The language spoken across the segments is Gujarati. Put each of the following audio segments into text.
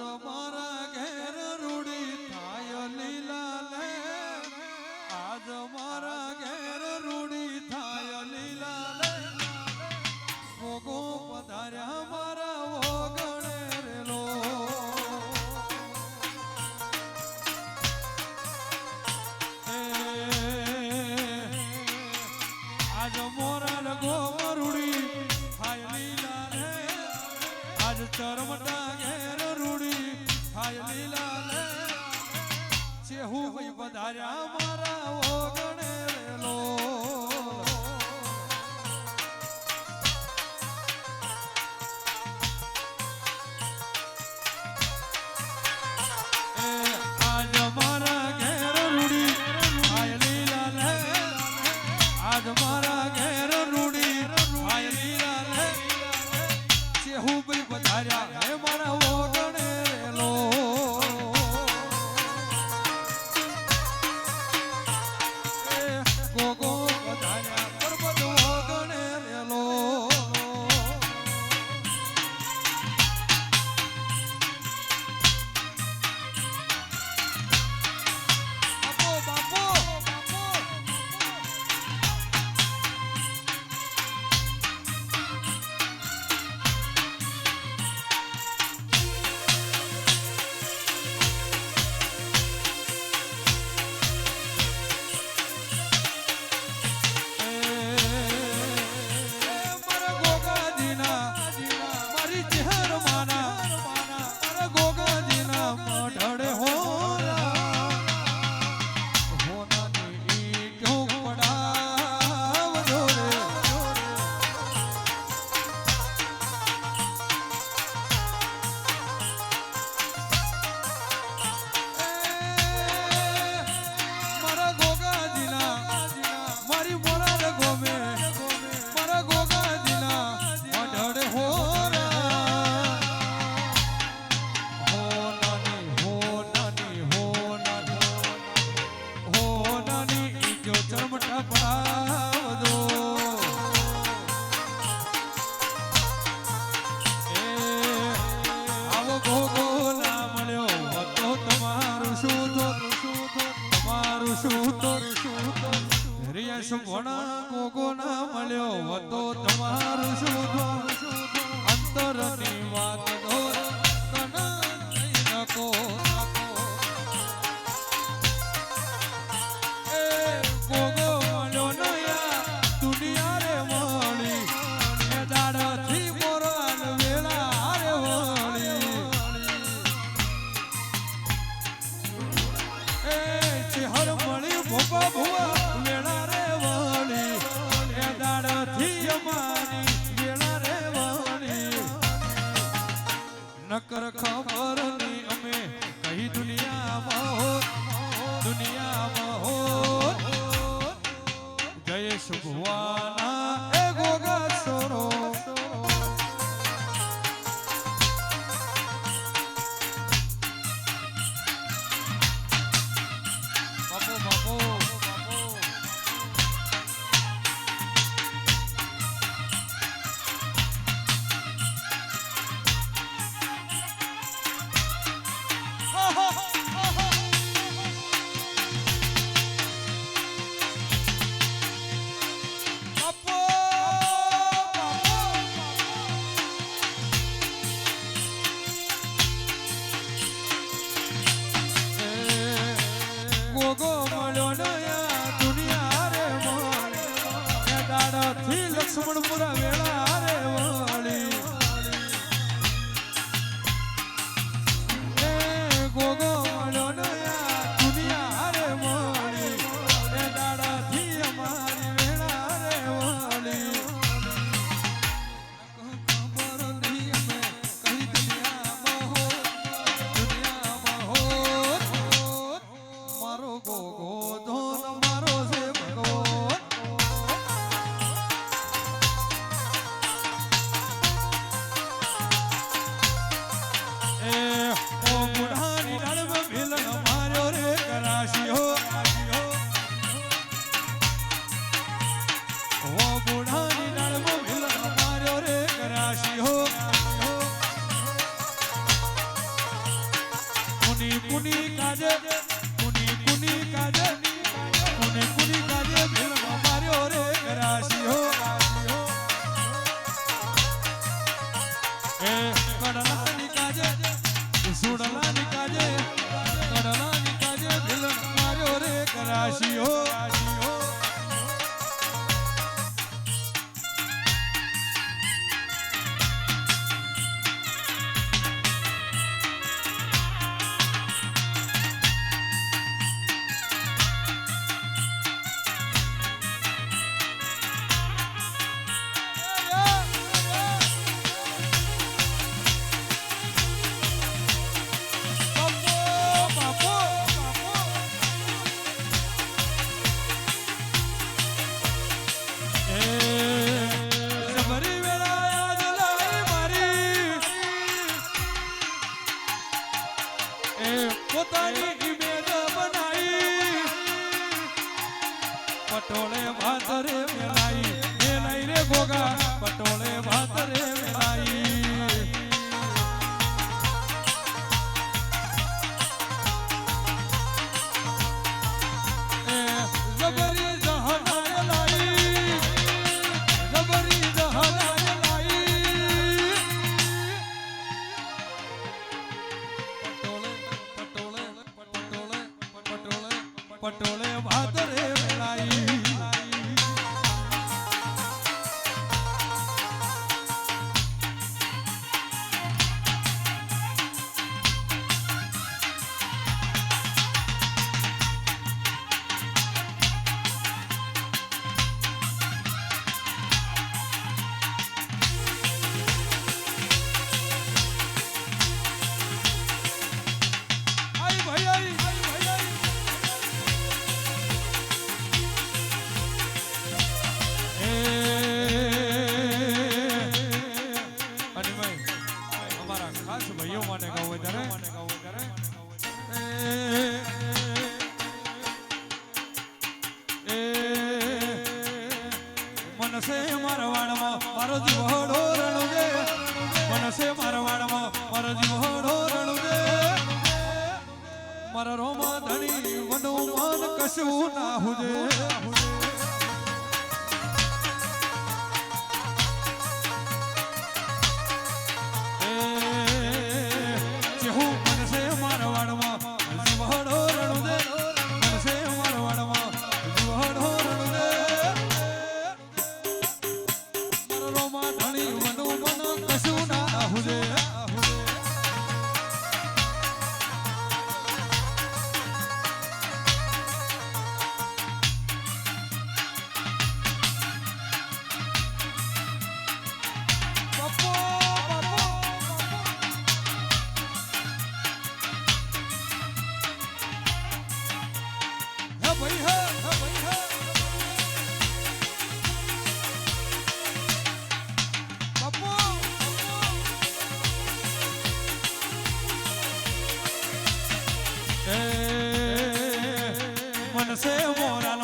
the one. હુબલ વધાર્યા. હે મારા ઓટ શું તો દરિયા સુભણા મળ્યો હતો તમારું શું અંતરની વાત દો તના લક્ષ્મણપુરા વેળા પોતાની ઇમેજ બનાવી. પટોળે ભાત રે મેલાઈ મેલાઈ રે ભોગા. પટોળે ભાત રે મેલાઈ મારો જીવડો રણુજે. મનસે મારવાડમાં મારો જીવડો રણુજે. મારા રોમા ધણી વનું મન કશું ના હુજે. seu morar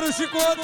para o chicote.